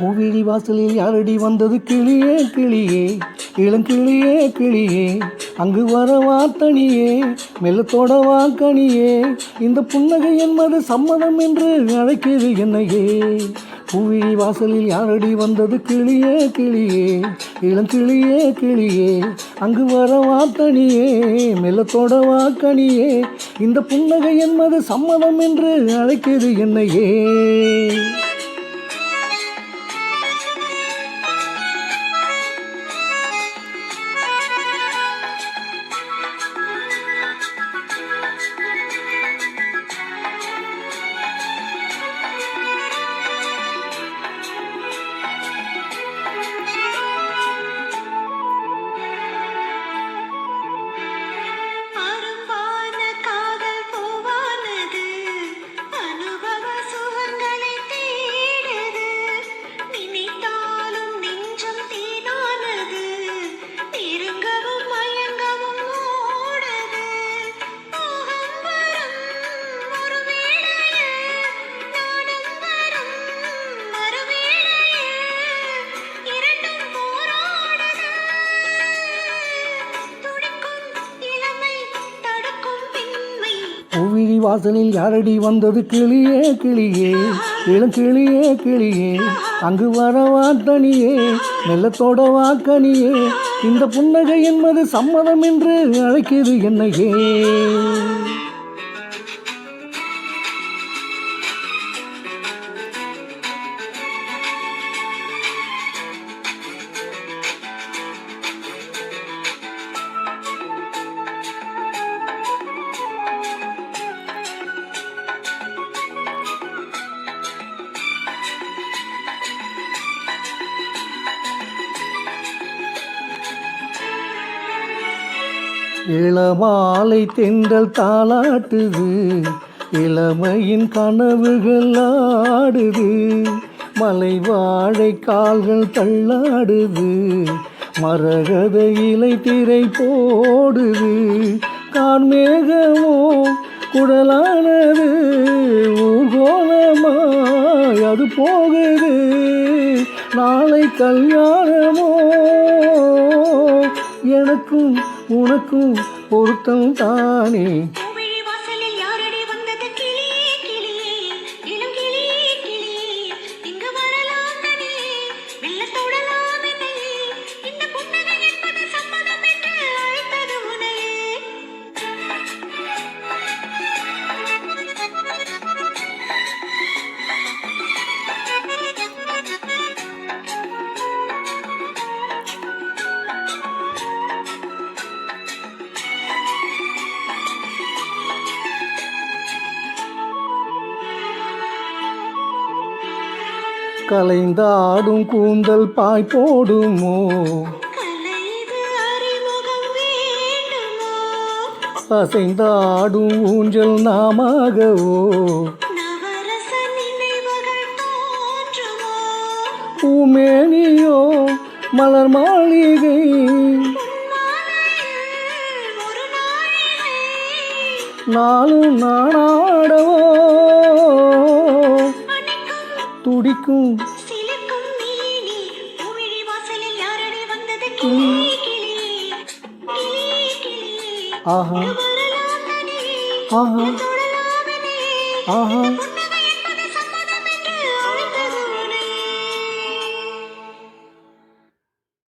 பூவிழி வாசலில் யாரடி வந்தது? கிளியே கிளியே இளங்கிளியே கிளியே அங்கு வரவா தனியே மெல்லத்தோட வாக்கணியே இந்த புன்னகை என்பது சம்மதம் என்று அழைக்கிறது என்னையே. பூவிழி வாசலில் யாரடி வந்தது? கிளியே கிளியே இளங்கிளியே கிளியே அங்கு வரவா தனியே மெல்லத்தோட வாக்கணியே இந்த புன்னகை என்பது சம்மதம் என்று அழைக்கிறது என்னையே. வாசலில் யாரடி வந்தது கிளியே கிளியே? இளங்கிளியே கிளியே அங்கு வரவா தனியே மெல்லத்தோட வாக்கனியே இந்த புன்னகை என்பது சம்மதம் என்று அழைக்கிறது என்னையே. இளமாலை தென்றல் தாளாட்டுது. இளமையின் கனவுகள் ஆடுது. மலை வாழை கால்கள் தள்ளாடுது. மரகத இலை திரை போடுது. கார்மேகமோ குடலானது. ஊர்கோலமாய் அது போகுது. நாளை கல்யாணமோ எனக்கும் உனக்கும் பொருத்தம் தானே? கலைந்தாடும் கூந்தல் பாய் போடுமோ? கலைது அறிமுகம் அசைந்தாடும் ஊஞ்சல் நாமாகவோ? நவரச பூமேனியோ மலர் மாளிகை? நாளும் நானாடவோ துடிக்கும். ஆஹா. ஆஹா. ஆஹா.